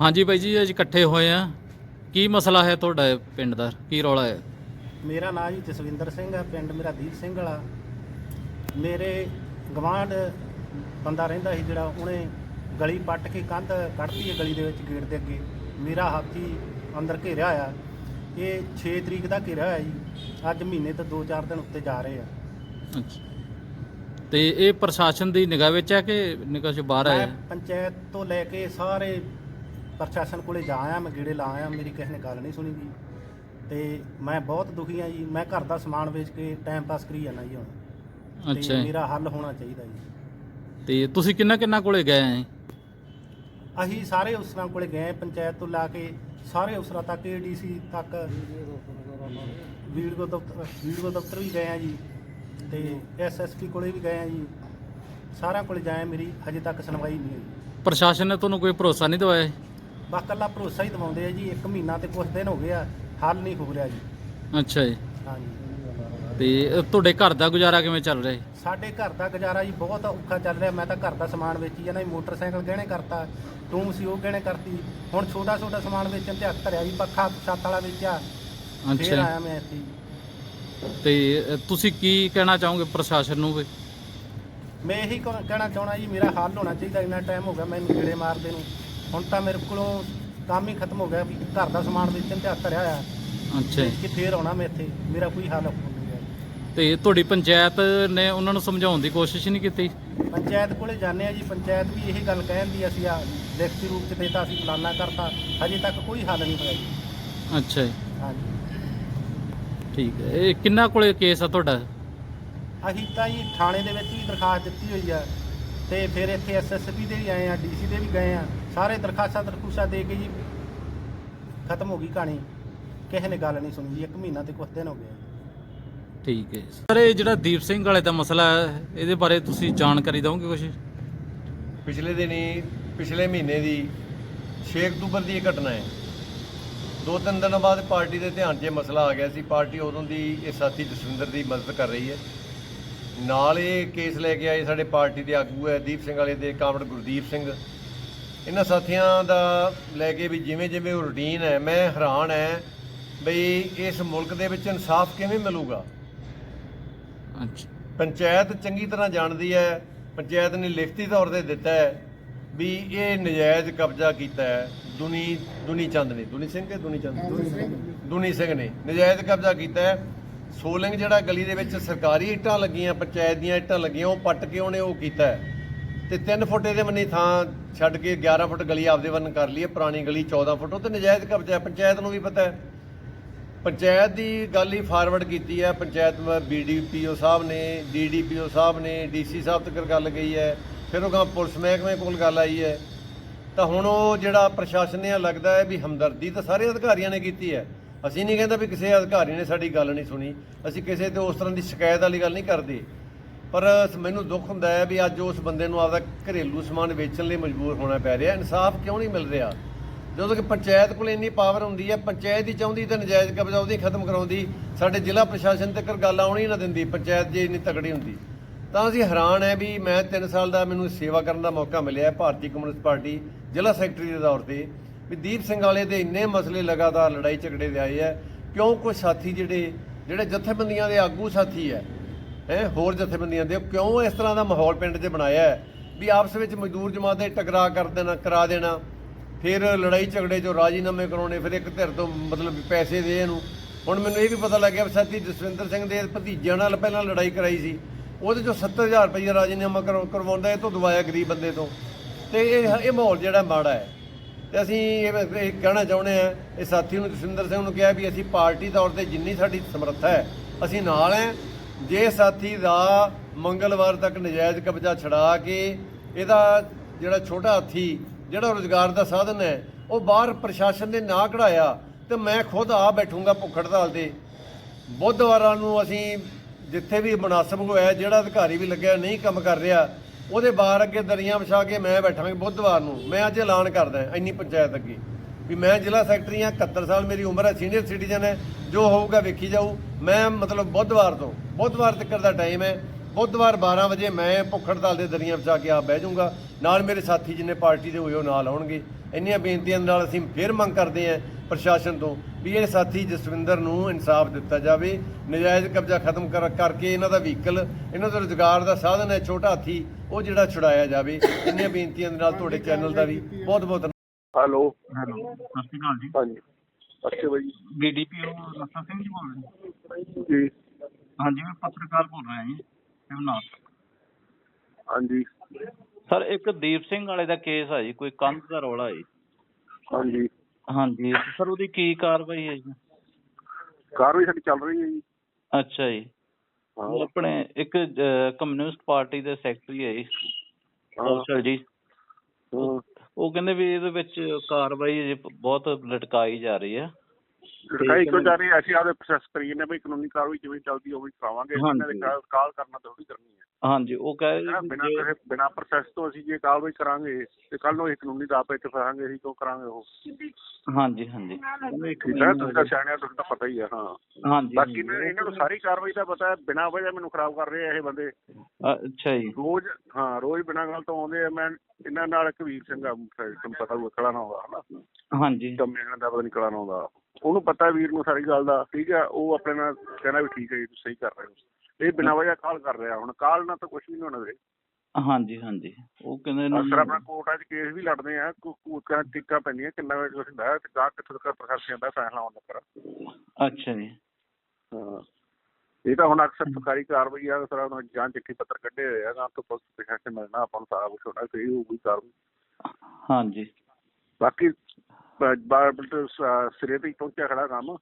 ਹਾਂਜੀ ਬਾਈ ਜੀ ਅੱਜ ਇਕੱਠੇ ਹੋਏ ਆ। ਕੀ ਮਸਲਾ ਹੈ ਤੁਹਾਡਾ ਇਹ ਪਿੰਡ ਦਾ? ਕੀ ਰੌਲਾ ਹੈ? ਮੇਰਾ ਨਾਮ ਜੀ ਜਸਵਿੰਦਰ ਸਿੰਘ ਹੈ ਪਿੰਡ ਮੇਰਾ ਦੀਪ ਸਿੰਘ ਵਾਲਾ। ਮੇਰੇ ਗਵਾਂਢ ਬੰਦਾ ਰਹਿੰਦਾ ਸੀ ਜਿਹੜਾ ਉਹਨੇ ਗਲੀ ਪੱਟ ਕੇ ਕੰਧ ਕੱਢਤੀ ਹੈ ਗਲੀ ਦੇ ਵਿੱਚ ਗੇਟ ਦੇ ਅੱਗੇ। ਮੇਰਾ ਹਾਥੀ ਅੰਦਰ ਘੇਰਿਆ ਆ ਇਹ 6 ਤਰੀਕ ਦਾ ਘੇਰਿਆ ਹੋਇਆ ਜੀ। ਅੱਜ ਮਹੀਨੇ ਤੋਂ 2-4 ਦਿਨ ਉੱਤੇ ਜਾ ਰਹੇ ਆ। ਅੱਛਾ। ਤੇ ਇਹ ਪ੍ਰਸ਼ਾਸਨ ਦੀ ਨਿਗਾਹ ਵਿੱਚ ਹੈ ਕਿ ਨਿਗਾਹ ਚ ਬਾਹਰ ਮੈਂ ਹੈ ਪੰਚਾਇਤ ਤੋਂ ਲੈ ਕੇ ਸਾਰੇ ਪ੍ਰਸ਼ਾਸਨ ਕੋਲੇ ਜਾ ਆਇਆ ਮੈਂ ਗੇੜੇ ਲਾ ਆਇਆ ਮੇਰੀ ਕਿਸੇ ਨੇ ਗੱਲ ਨਹੀਂ ਸੁਣੀ ਜੀ। ਤੇ ਮੈਂ ਬਹੁਤ ਦੁਖੀ ਆ ਜੀ। ਮੈਂ ਘਰ ਦਾ ਸਮਾਨ ਵੇਚ ਕੇ ਟਾਈਮ ਪਾਸ ਕਰੀ ਜਾਂਦਾ ਜੀ ਹੁਣ। ਤੇ ਅੱਛਾ ਜੀ। ਮੇਰਾ ਹੱਲ ਹੋਣਾ ਚਾਹੀਦਾ ਜੀ। ਤੇ ਤੁਸੀਂ ਕਿੰਨਾ ਕਿੰਨਾ ਕੋਲੇ ਗਏ ਆ ਅਸੀਂ ਸਾਰੇ ਅਫਸਰਾਂ ਕੋਲੇ ਗਏ ਪੰਚਾਇਤ ਤੋਂ ਲਾ ਕੇ ਸਾਰੇ ਅਫਸਰਾਂ ਤੱਕ ਏਡੀਸੀ ਤੱਕ। ਵੀਡੀਓ ਦਫ਼ਤਰ ਵੀਡੀਓ ਦਫ਼ਤਰ ਵੀ ਗਏ ਆ ਜੀ। ਤੇ ਐਸਐਸਪੀ ਕੋਲੇ ਵੀ ਗਏ ਆ ਜੀ। ਸਾਰਿਆਂ ਕੋਲੇ ਜਾਏ ਮੇਰੀ ਹਜੇ ਤੱਕ ਸੁਣਵਾਈ ਨਹੀਂ ਹੋਈ। ਪ੍ਰਸ਼ਾਸਨ ਨੇ ਤੁਹਾਨੂੰ ਕੋਈ ਭਰੋਸਾ ਨਹੀਂ ਦਵਾਇਆ? ਬਸ ਇਕੱਲਾ ਭਰੋਸਾ ਹੀ ਦਿਵਾਉਂਦੇ ਆ ਜੀ ਇੱਕ ਮਹੀਨਾ ਤੇ ਕੁਝ ਦਿਨ ਹੋ ਗਏ ਆ ਹੱਲ ਨਹੀਂ ਹੋ ਰਿਹਾ ਜੀ। ਅੱਛਾ ਜੀ। ਹਾਂਜੀ। ਤੇ ਤੁਹਾਡੇ ਘਰ ਦਾ ਗੁਜ਼ਾਰਾ ਕਿਵੇਂ ਚੱਲ ਰਿਹਾ ਹੈ ਸਾਡੇ ਘਰ ਦਾ ਗੁਜ਼ਾਰਾ ਜੀ ਬਹੁਤ ਔਖਾ ਚੱਲ ਰਿਹਾ ਮੈਂ ਤਾਂ ਘਰ ਦਾ ਸਮਾਨ ਵੇਚੀ ਜਾਂਦਾ ਜੀ ਮੋਟਰਸਾਈਕਲ ਗਹਿਣੇ ਕਰਤਾ ਟੂਮ ਸੀ ਉਹ ਗਹਿਣੇ ਕਰਤੀ ਹੁਣ ਛੋਟਾ ਛੋਟਾ ਸਮਾਨ ਵੇਚਣ ਤੇ ਹੱਥ ਧਰਿਆ ਜੀ ਪੱਖਾ ਛੱਤ ਵਾਲਾ ਵੇਚਿਆ ਫੇਰ ਅੱਛਾ ਆਇਆ ਮੈਂ ਇੱਥੇ ਜੀ। ਤੇ ਅ, ਤੁਸੀਂ ਕੀ ਕਹਿਣਾ ਚਾਹੋਗੇ ਪ੍ਰਸ਼ਾਸਨ ਨੂੰ ਵੀ? ਮੈਂ ਇਹੀ ਕਹਿ- ਕਹਿਣਾ ਚਾਹਣਾ ਜੀ ਮੇਰਾ ਹੱਲ ਹੋਣਾ ਚਾਹੀਦਾ ਇੰਨਾ ਟਾਈਮ ਹੋ ਗਿਆ ਮੈਨੂੰ ਕੀੜੇ ਮਾਰਦੇ ਨੂੰ। ਹੁਣ ਤਾਂ ਮੇਰੇ ਕੋਲੋਂ ਕੰਮ ਹੀ ਖਤਮ ਹੋ ਗਿਆ ਵੀ ਘਰ ਦਾ ਸਮਾਨ ਵੇਚਣ ਤੇ ਹੱਥ ਧਰਿਆ ਹੋਇਆ। ਅੱਛਾ ਜੀ। ਕਿ ਫੇਰ ਆਉਣਾ ਮੈਂ ਇੱਥੇ ਮੇਰਾ ਕੋਈ ਹੱਲ ਨਹੀਂ ਹੈ। ਤੇ ਤੁਹਾਡੀ ਪੰਚਾਇਤ ਨੇ ਉਹਨਾਂ ਨੂੰ ਸਮਝਾਉਣ ਦੀ ਕੋਸ਼ਿਸ਼ ਨਹੀਂ ਕੀਤੀ? ਪੰਚਾਇਤ ਕੋਲੇ ਜਾਂਦੇ ਆ ਜੀ ਪੰਚਾਇਤ ਵੀ ਇਹ ਗੱਲ ਕਹਿੰਦੀ ਅਸੀਂ ਆ ਲਿਖਤੀ ਰੂਪ ਚ ਦੇਤਾ ਅਸੀਂ ਫਲਾਨਾ ਕਰਤਾ ਹਜੇ ਤੱਕ ਕੋਈ ਹੱਲ ਨਹੀਂ ਹੋਇਆ ਜੀ। ਅੱਛਾ ਜੀ। ਹਾਂਜੀ। ਠੀਕ ਹੈ ਇਹ ਕਿੰਨਾ ਕੋਲੇ ਕੇਸ ਆ ਤੁਹਾਡਾ? ਅਸੀਂ ਤਾਂ ਜੀ ਥਾਣੇ ਦੇ ਵਿੱਚ ਵੀ ਦਰਖਾਸਤ ਦਿੱਤੀ ਹੋਈ ਆ ਤੇ ਫਿਰ ਇੱਥੇ ਐਸਐਸਪੀ ਦੇ ਵੀ ਆਏ ਆ ਡੀਸੀ ਦੇ ਵੀ ਗਏ ਆ। ਸਾਰੇ ਦਰਖਾਸਤਾਂ ਦਰਖੂਸ਼ਾਂ ਦੇ ਕੇ ਜੀ ਖਤਮ ਹੋ ਗਈ ਕਹਾਣੀ। ਕਿਸੇ ਨੇ ਗੱਲ ਨਹੀਂ ਸੁਣੀ ਜੀ ਇੱਕ ਮਹੀਨਾ ਤੇ ਕੁਝ ਦਿਨ ਹੋ ਗਏ ਠੀਕ ਹੈ ਸਰ ਇਹ ਜਿਹੜਾ ਦੀਪ ਸਿੰਘ ਵਾਲੇ ਦਾ ਮਸਲਾ ਹੈ ਇਹਦੇ ਬਾਰੇ ਤੁਸੀਂ ਜਾਣਕਾਰੀ ਦਿਓਗੇ ਕੁਝ ਪਿਛਲੇ ਦਿਨੀ ਪਿਛਲੇ ਮਹੀਨੇ ਦੀ 6 ਅਕਤੂਬਰ ਦੀ ਇਹ ਘਟਨਾ ਹੈ। ਦੋ ਤਿੰਨ ਦਿਨਾਂ ਬਾਅਦ ਪਾਰਟੀ ਦੇ ਧਿਆਨ 'ਚ ਇਹ ਮਸਲਾ ਆ ਗਿਆ ਸੀ। ਪਾਰਟੀ ਉਦੋਂ ਦੀ ਇਹ ਸਾਥੀ ਜਸਵਿੰਦਰ ਦੀ ਮਦਦ ਕਰ ਰਹੀ ਹੈ। ਨਾਲ ਇਹ ਕੇਸ ਲੈ ਕੇ ਆਏ ਸਾਡੇ ਪਾਰਟੀ ਦੇ ਆਗੂ ਹੈ ਦੀਪ ਸਿੰਘ ਵਾਲੇ ਦੇ ਕਾਮੜ ਗੁਰਦੀਪ ਸਿੰਘ। ਇਹਨਾਂ ਸਾਥੀਆਂ ਦਾ ਲੈ ਕੇ ਵੀ ਜਿਵੇਂ ਜਿਵੇਂ ਉਹ ਰੂਟੀਨ ਹੈ ਮੈਂ ਹੈਰਾਨ ਹੈ ਬਈ ਇਸ ਮੁਲਕ ਦੇ ਵਿੱਚ ਇਨਸਾਫ ਕਿਵੇਂ ਮਿਲੂਗਾ? ਅੱਛਾ। ਪੰਚਾਇਤ ਚੰਗੀ ਤਰ੍ਹਾਂ ਜਾਣਦੀ ਹੈ ਪੰਚਾਇਤ ਨੇ ਲਿਖਤੀ ਤੌਰ ਤੇ ਦਿੱਤਾ ਹੈ ਵੀ ਇਹ ਨਜਾਇਜ਼ ਕਬਜ਼ਾ ਕੀਤਾ ਹੈ। ਦੁਨੀ ਦੁਨੀ ਚੰਦ ਨੇ ਦੁਨੀ ਸਿੰਘ ਕੇ ਦੁਨੀ ਚੰਦ? ਦੁਨੀ ਸਿੰਘ ਨੇ ਨਜਾਇਜ਼ ਕਬਜ਼ਾ ਕੀਤਾ ਹੈ। ਸੋਲਿੰਗ ਜਿਹੜਾ ਗਲੀ ਦੇ ਵਿੱਚ ਸਰਕਾਰੀ ਇੱਟਾਂ ਲੱਗੀਆਂ, ਪੰਚਾਇਤ ਦੀਆਂ ਇੱਟਾਂ ਲੱਗੀਆਂ, ਉਹ ਪੱਟ ਕੇ ਉਹਨੇ ਉਹ ਕੀਤਾ ਹੈ। ਤੇ 3 ਫੁੱਟ ਇਹਦੇ ਮੰਨੀ ਥਾਂ ਛੱਡ ਕੇ 11 ਫੁੱਟ ਗਲੀ ਆਪਦੇ ਵੱਲ ਕਰ ਲਈ ਹੈ, ਪੁਰਾਣੀ ਗਲੀ 14 ਫੁੱਟ, ਉਹ ਤੇ ਨਜਾਇਜ਼ ਕਬਜ਼ਾ ਪੰਚਾਇਤ ਨੂੰ ਵੀ ਪਤਾ ਹੈ। ਪੰਚਾਇਤ ਦੀ ਗੱਲ ਹੀ ਫਾਰਵਰਡ ਕੀਤੀ ਹੈ, ਪੰਚਾਇਤ ਬੀਡੀਪੀਓ ਸਾਹਿਬ ਨੇ ਡੀਡੀਪੀਓ ਸਾਹਿਬ ਨੇ ਡੀਸੀ ਸਾਹਿਬ ਤੱਕ ਗੱਲ ਗਈ ਹੈ, ਫਿਰ ਉਹ ਗਾਂ ਪੁਲਿਸ ਮਹਿਕਮੇ ਕੋਲ ਗੱਲ ਆਈ ਹੈ। ਤਾਂ ਹੁਣ ਉਹ ਜਿਹੜਾ ਪ੍ਰਸ਼ਾਸਨ ਨੇ ਲੱਗਦਾ ਹੈ ਵੀ ਹਮਦਰਦੀ ਤਾਂ ਸਾਰੇ ਅਧਿਕਾਰੀਆਂ ਨੇ ਕੀਤੀ ਹੈ। ਅਸੀਂ ਨਹੀਂ ਕਹਿੰਦਾ ਵੀ ਕਿਸੇ ਅਧਿਕਾਰੀ ਨੇ ਸਾਡੀ ਗੱਲ ਨਹੀਂ ਸੁਣੀ। ਅਸੀਂ ਕਿਸੇ ਤੇ ਉਸ ਤਰ੍ਹਾਂ ਦੀ ਸ਼ਿਕਾਇਤ ਵਾਲੀ ਗੱਲ ਨਹੀਂ ਕਰਦੇ। ਪਰ ਮੈਨੂੰ ਦੁੱਖ ਹੁੰਦਾ ਹੈ ਵੀ ਅੱਜ ਉਸ ਬੰਦੇ ਨੂੰ ਆਪਦਾ ਘਰੇਲੂ ਸਮਾਨ ਵੇਚਣ ਲਈ ਮਜਬੂਰ ਹੋਣਾ ਪੈ ਰਿਹਾ। ਇਨਸਾਫ ਕਿਉਂ ਨਹੀਂ ਮਿਲ ਰਿਹਾ? ਜਦੋਂ ਕਿ ਪੰਚਾਇਤ ਕੋਲ ਇੰਨੀ ਪਾਵਰ ਹੁੰਦੀ ਹੈ, ਪੰਚਾਇਤ ਹੀ ਚਾਹੁੰਦੀ ਤਾਂ ਨਜਾਇਜ਼ ਕਬਜ਼ਾ ਉਹਦੀ ਖਤਮ ਕਰਾਉਂਦੀ। ਸਾਡੇ ਜ਼ਿਲ੍ਹਾ ਪ੍ਰਸ਼ਾਸਨ ਤੱਕ ਗੱਲ ਆਉਣੀ ਨਾ ਦਿੰਦੀ, ਪੰਚਾਇਤ ਜੇ ਇੰਨੀ ਤਕੜੀ ਹੁੰਦੀ। ਤਾਂ ਅਸੀਂ ਹੈਰਾਨ ਹੈ ਵੀ ਮੈਂ 3 ਸਾਲ ਦਾ ਮੈਨੂੰ ਸੇਵਾ ਕਰਨ ਦਾ ਮੌਕਾ ਮਿਲਿਆ ਭਾਰਤੀ ਕਮਿਊਨਿਸਟ ਪਾਰਟੀ ਜ਼ਿਲ੍ਹਾ ਸੈਕਟਰੀ ਦੇ ਤੌਰ ਤੇ। ਵੀ ਦੀਪ ਸਿੰਘ ਵਾਲੇ ਦੇ ਇੰਨੇ ਮਸਲੇ ਲਗਾਤਾਰ ਲੜਾਈ ਝਗੜੇ ਦੇ ਆਏ ਹੈ ਕਿਉਂ ਕੋਈ ਸਾਥੀ ਜਿਹੜੇ ਜਿਹੜੇ ਜਥੇਬੰਦੀਆਂ ਦੇ ਆਗੂ ਸਾਥੀ ਹੈ ਹੈ, ਹੋਰ ਜਥੇਬੰਦੀਆਂ ਦੇ, ਕਿਉਂ ਇਸ ਤਰ੍ਹਾਂ ਦਾ ਮਾਹੌਲ ਪਿੰਡ 'ਚ ਬਣਾਇਆ ਹੈ? ਵੀ ਆਪਸ ਵਿੱਚ ਮਜ਼ਦੂਰ ਜਮਾਤ ਦੇ ਟਕਰਾਅ ਕਰ ਦੇਣਾ, ਕਰਾ ਦੇਣਾ, ਫਿਰ ਲੜਾਈ ਝਗੜੇ 'ਚੋਂ ਰਾਜੀਨਾਮੇ ਕਰਾਉਣੇ, ਫਿਰ ਇੱਕ ਧਿਰ ਤੋਂ ਮਤਲਬ ਪੈਸੇ ਦੇ ਇਹਨੂੰ। ਹੁਣ ਮੈਨੂੰ ਇਹ ਵੀ ਪਤਾ ਲੱਗਿਆ ਵੀ ਸਾਥੀ ਜਸਵਿੰਦਰ ਸਿੰਘ ਦੇ ਭਤੀਜਿਆਂ ਨਾਲ ਪਹਿਲਾਂ ਲੜਾਈ ਕਰਾਈ ਸੀ, ਉਹਦੇ ਚੋਂ 70000 ਰੁਪਏ ਰਾਜੀਨਾਮਾ ਕਰਵਾ- ਕਰਵਾਉਂਦਾ, ਇਹ ਤੋਂ ਦਵਾਇਆ ਗਰੀਬ ਬੰਦੇ ਤੋਂ। ਤੇ ਇਹ ਇਹ ਮਾਹੌਲ ਜਿਹੜਾ ਮਾੜਾ ਹੈ। ਤੇ ਅਸੀਂ ਇਹ ਇਹ ਕਹਿਣਾ ਚਾਹੁੰਦੇ ਆ ਇਹ ਸਾਥੀ ਨੂੰ ਜਸਵਿੰਦਰ ਸਿੰਘ ਨੂੰ ਕਿਹਾ ਵੀ ਅਸੀਂ ਪਾਰਟੀ ਤੌਰ ਤੇ ਜਿੰਨੀ ਸਾਡੀ ਸਮਰੱਥਾ ਹੈ, ਅਸੀਂ ਨਾਲ ਹੈ। ਜੇ ਸਾਥੀ ਦਾ ਮੰਗਲਵਾਰ ਤੱਕ ਨਜਾਇਜ਼ ਕਬਜ਼ਾ ਛਡਾ ਕੇ ਇਹਦਾ ਜਿਹੜਾ ਛੋਟਾ ਹਾਥੀ, ਜਿਹੜਾ ਰੋਜ਼ਗਾਰ ਦਾ ਸਾਧਨ ਹੈ, ਉਹ ਬਾਹਰ ਪ੍ਰਸ਼ਾਸਨ ਨੇ ਨਾ ਕਢਾਇਆ, ਤੇ ਮੈਂ ਖੁਦ ਆ ਬੈਠੂੰਗਾ ਭੁੱਖ ਹੜਤਾਲ ਤੇ। ਬੁੱਧਵਾਰਾਂ ਨੂੰ ਅਸੀਂ ਜਿੱਥੇ ਵੀ ਮੁਨਾਸਬ ਹੋਇਆ, ਜਿਹੜਾ ਅਧਿਕਾਰੀ ਵੀ ਲੱਗਿਆ, ਨਹੀਂ ਕੰਮ ਕਰ ਰਿਹਾ ਉਹਦੇ ਬਾਹਰ ਅੱਗੇ ਦਰੀਆਂ ਵਿਛਾ ਕੇ ਮੈਂ ਬੈਠਾਂਗਾ ਬੁੱਧਵਾਰ ਨੂੰ। ਮੈਂ ਅੱਜ ਐਲਾਨ ਕਰਦਾ ਇੰਨੀ ਪੰਚਾਇਤ ਅੱਗੇ ਵੀ ਮੈਂ ਜ਼ਿਲ੍ਹਾ ਸੈਕਟਰੀ ਹਾਂ 71 ਸਾਲ ਮੇਰੀ ਉਮਰ ਹੈ ਸੀਨੀਅਰ ਸਿਟੀਜ਼ਨ ਹੈ। ਜੋ ਹੋਊਗਾ ਵੇਖੀ ਜਾਊ। ਮੈਂ ਮਤਲਬ ਬੁੱਧਵਾਰ ਤੋਂ, ਬੁੱਧਵਾਰ ਤੱਕ ਦਾ ਟਾਈਮ ਹੈ। ਬੁੱਧਵਾਰ 12 ਵਜੇ ਮੈਂ ਭੁੱਖ ਹੜਤਾਲ ਦੇ ਦਰੀਆਂ ਵਿਛਾ ਕੇ ਆਪ ਬਹਿ ਜਾਊਂਗਾ। ਨਾਲ ਮੇਰੇ ਸਾਥੀ ਜਿੰਨੇ ਪਾਰਟੀ ਦੇ ਹੋਏ ਉਹ ਨਾਲ ਆਉਣਗੇ। ਇੰਨੀਆਂ ਬੇਨਤੀਆਂ ਦੇ ਨਾਲ ਅਸੀਂ ਫੇਰ ਮੰਗ ਕਰਦੇ ਹਾਂ ਪ੍ਰਸ਼ਾਸਨ ਤੋਂ ਵੀ ਇਹ ਸਾਥੀ ਜਸਵਿੰਦਰ ਨੂੰ ਇਨਸਾਫ ਦਿੱਤਾ ਜਾਵੇ ਨਜਾਇਜ਼ ਕਬਜ਼ਾ ਖਤਮ ਕਰ- ਕਰਕੇ ਇਹਨਾਂ ਦਾ ਵਹੀਕਲ ਇਹਨਾਂ ਦਾ ਰੁਜ਼ਗਾਰ ਦਾ ਸਾਧਨ ਹੈ ਛੋਟਾ ਹਾਥੀ ਉਹ ਜਿਹੜਾ ਛੁਡਾਇਆ ਜਾਵੇ। ਇੰਨੀਆਂ ਬੇਨਤੀਆਂ ਦੇ ਨਾਲ ਤੁਹਾਡੇ ਚੈਨਲ ਦਾ ਵੀ ਬਹੁਤ ਬਹੁਤ ਹੈਲੋ। ਹੈਲੋ ਸਤਿ ਸ਼੍ਰੀ ਅਕਾਲ ਜੀ। ਹਾਂਜੀ। ਅੱਛਾ ਬਾਈ। ਬੀਡੀਪੀਓ ਨਸਾ ਸਿੰਘ ਜੀ ਬੋਲ ਰਹੇ ਜੀ। ਹਾਂਜੀ ਮੈਂ ਪੱਤਰਕਾਰ ਬੋਲ ਰਿਹਾ ਜੀ ਸ਼ਿਵਨਾਥ। ਹਾਂਜੀ। ਸਰ ਇੱਕ ਦੀਪ ਸਿੰਘ ਵਾਲੇ ਦਾ ਕੇਸ ਆ ਜੀ ਕੋਈ ਕੰਧ ਦਾ ਰੌਲਾ ਹੈ ਹਾਂਜੀ। ਹਾਂਜੀ ਸਰ ਉਹਦੀ ਕੀ ਕਾਰਵਾਈ ਹੈ ਜੀ? ਕਾਰਵਾਈ ਸਾਡੀ ਚੱਲ ਰਹੀ ਹੈ ਜੀ। ਅੱਛਾ ਜੀ। ਹਾਂ। ਉਹ ਆਪਣੇ ਇੱਕ ਕਮਿਊਨਿਸਟ ਪਾਰਟੀ ਦੇ ਸੈਕਟਰੀ ਹੈ ਜੀ। ਕੌਸ਼ਲ ਜੀ। ਉਹ ਕਹਿੰਦੇ ਵੀ ਇਹਦੇ ਵਿੱਚ ਕਾਰਵਾਈ ਬਹੁਤ ਲਟਕਾਈ ਜਾ ਰਹੀ ਹੈ। ਲੜਕਾਈ ਕਿਉਂ ਜਾ ਰਹੀ ਹੈ? ਅਸੀਂ ਆਪਦੇ ਪ੍ਰੋਸੈਸ ਕਰੀਏ ਨੇ ਵੀ ਕਾਨੂੰਨੀ ਕਾਰਵਾਈ ਜਿਵੇਂ ਚੱਲਦੀ ਹੋਵੇ ਕਰਾਵਾਂਗੇ। ਇਹਨਾਂ ਦੇ। ਕਾਲ ਕਾਲ ਕਰਨਾ ਥੋੜੀ ਕਰਨੀ ਹੈ। ਹਾਂਜੀ ਉਹ ਕਹੇ ਬਿਨਾਂ ਕਿਸੇ ਬਿਨਾਂ ਪ੍ਰੋਸੈਸ ਤੋਂ ਅਸੀਂ ਜੇ ਕਾਰਵਾਈ ਕਰਾਂਗੇ ਤੇ ਕੱਲ ਨੂੰ ਇਹ ਕਾਨੂੰਨੀ ਦਾਅ ਵਿੱਚ ਫਸਾਂਗੇ ਅਸੀਂ ਕਿਉਂ ਕਰਾਂਗੇ ਉਹ? ਹਾਂਜੀ ਹਾਂਜੀ। ਉਹਨੂੰ ਇੱਕ ਠੀਕ ਹੈ ਤੁਸੀਂ ਤਾਂ ਸਿਆਣਿਆ ਤੁਹਾਨੂੰ ਤਾਂ ਪਤਾ ਹੀ ਹੈ ਹਾਂ। ਹਾਂਜੀ ਬਾਕੀ ਇਹਨਾਂ ਇਹਨਾਂ ਨੂੰ ਸਾਰੀ ਕਾਰਵਾਈ ਦਾ ਪਤਾ ਹੈ ਬਿਨਾਂ ਵਜ੍ਹਾ ਮੈਨੂੰ ਖਰਾਬ ਕਰ ਰਹੇ ਆ ਇਹ ਬੰਦੇ। ਅੱਛਾ ਜੀ। ਰੋਜ਼ ਹਾਂ ਰੋਜ਼ ਬਿਨਾਂ ਗੱਲ ਤੋਂ ਆਉਂਦੇ ਆ ਮੈਂ ਇਹਨਾਂ ਨਾਲ ਕਬੀਰ ਸਿੰਘ ਆ ਤੁਹਾਨੂੰ ਪਤਾ ਹੋਊ ਕਲਾ ਨਾ ਹੋਗਾ ਹਨਾ? ਹਾਂਜੀ। ਕੰਮੇ ਦਾ ਪਤਾ ਨਹੀਂ ਕਲਾ ਨਾ ਹੁੰਦਾ ਉਹਨੂੰ ਪਤਾ ਵੀਰ ਨੂੰ ਸਾਰੀ ਗੱਲ ਦਾ ਠੀਕ ਹੈ ਉਹ ਆਪਣੇ ਨਾਲ ਕਹਿੰਦਾ ਵੀ ਠੀਕ ਹੈ ਜੀ ਤੁਸੀਂ ਸਹੀ ਕਰ ਰਹੇ ਹੋ। ਇਹ ਬਿਨਾਂ ਵਜ੍ਹਾ ਕਾਲ ਕਰ ਰਿਹਾ ਹੁਣ ਕਾਲ ਨਾਲ ਤਾਂ ਕੁਝ ਵੀ ਨਹੀਂ ਹੋਣਾ ਵੀਰੇ। ਹਾਂਜੀ ਹਾਂਜੀ। ਉਹ ਕਹਿੰਦੇ ਅਕਸਰ ਆਪਣਾ ਇਹਨੂੰ ਕੋਰਟਾਂ 'ਚ ਕੇਸ ਵੀ ਲੜਦੇ ਆ ਕੋਰਟਾਂ ਟਿੱਕਾ ਪੈਂਦੀਆਂ ਕਿੰਨਾ ਵੇਟ ਕੁਛ ਹੁੰਦਾ ਤੇ ਗਾਹ ਕਿੱਥੋਂ ਤੱਕ ਪ੍ਰੋਸੈਸ ਜਾਂਦਾ ਫੈਸਲਾ ਆਉਣ ਤੱਕ ਅੱਛਾ ਜੀ। ਹਾਂ। ਇਹ ਤਾਂ ਹੁਣ ਅਕਸਰ ਸਰਕਾਰੀ ਕਾਰਵਾਈ ਆ ਸਰ ਉਹਨਾਂ ਜਾਂਚ ਚਿੱਠੀ ਪੱਤਰ ਕੱਢੇ ਹੋਏ ਆ ਨਾ ਤੋਂ ਪੁਲਿਸ ਪ੍ਰਸ਼ਾਸਨ ਮਿਲਣਾ ਆਪਾਂ ਨੂੰ ਸਾਰਾ ਕੁਝ ਹੋਣਾ ਫੇਰ ਹੀ ਹੋਊਗੀ ਕਾਰਵਾਈ ਹਾਂਜੀ। ਬਾਕੀ ਬਾਰ ਸਿਰੇ ਤੇ ਪਹੁੰਚਿਆ ਖੜਾ ਕੰਮ।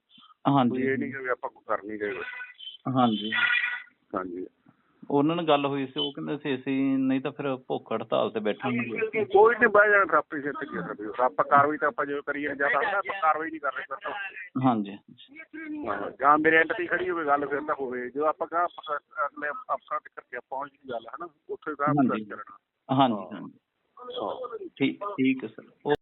ਹਾਂਜੀ ਇਹ ਨਹੀਂ ਕਿ ਆਪਾਂ ਕੋਈ ਕਰ ਨਹੀਂ ਗਏ ਹਾਂਜੀ। ਹਾਂਜੀ। ਉਹਨਾਂ ਨਾਲ ਗੱਲ ਹੋਈ ਸੀ ਉਹ ਕਹਿੰਦੇ ਸੀ ਅਸੀਂ ਨਹੀਂ ਤਾਂ ਫਿਰ ਭੁੱਖ ਹੜਤਾਲ ਤੇ ਬੈਠਾਂਗੇ ਕੋਈ ਨਹੀਂ ਬਾਈ ਜਾਨ ਰੱਬ ਹੀ ਸਿਰ ਤੇ ਕੀ ਹੋ। ਆਪਾਂ ਕਾਰਵਾਈ ਤਾਂ ਆਪਾਂ ਜਿਵੇਂ ਕਰੀਏ ਜਾਂ ਤਾਂ ਆਪਾਂ ਕਾਰਵਾਈ ਨਹੀਂ ਕਰ ਰਹੇ ਫਿਰ ਤਾਂ ਹਾਂਜੀ। ਜਾਂ ਮੇਰੇ ਐਂਡ ਤੇ ਖੜੀ ਹੋਵੇ ਗੱਲ ਫਿਰ ਤਾਂ ਹੋਵੇ। ਜੋ ਆਪਾਂ ਕਹਾਂ ਅਗਲੇ ਅਫਸਰਾਂ ਤੱਕ ਕਰਕੇ ਪਹੁੰਚ ਗਈ ਗੱਲ ਹੈ ਨਾ ਉੱਥੇ ਦਾ ਹਾਂਜੀ। ਕਰਨਾ ਹਾਂਜੀ ਠੀਕ ਠੀਕ ਹੈ ਸਰ।